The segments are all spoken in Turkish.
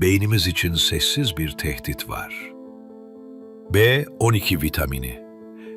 beynimiz için sessiz bir tehdit var. B12 vitamini.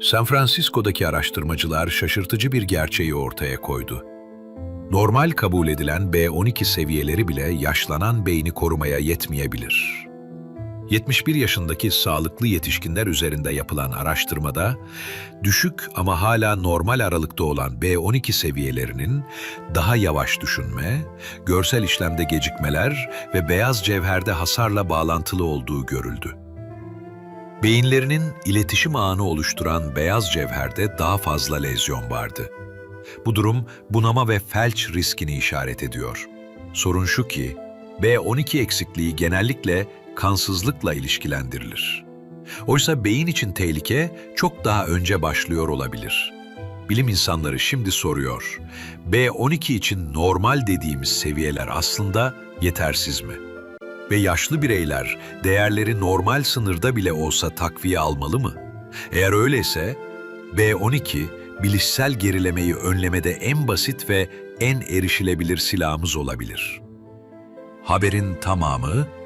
San Francisco'daki araştırmacılar şaşırtıcı bir gerçeği ortaya koydu. Normal kabul edilen B12 seviyeleri bile yaşlanan beyni korumaya yetmeyebilir. 71 yaşındaki sağlıklı yetişkinler üzerinde yapılan araştırmada, düşük ama hala normal aralıkta olan B12 seviyelerinin daha yavaş düşünme, görsel işlemde gecikmeler ve beyaz cevherde hasarla bağlantılı olduğu görüldü. Beyinlerinin iletişim ağını oluşturan beyaz cevherde daha fazla lezyon vardı. Bu durum bunama ve felç riskini işaret ediyor. Sorun şu ki, B12 eksikliği genellikle kansızlıkla ilişkilendirilir. Oysa beyin için tehlike çok daha önce başlıyor olabilir. Bilim insanları şimdi soruyor, B12 için normal dediğimiz seviyeler aslında yetersiz mi? Ve yaşlı bireyler değerleri normal sınırda bile olsa takviye almalı mı? Eğer öyleyse B12 bilişsel gerilemeyi önlemede en basit ve en erişilebilir silahımız olabilir. Haberin tamamı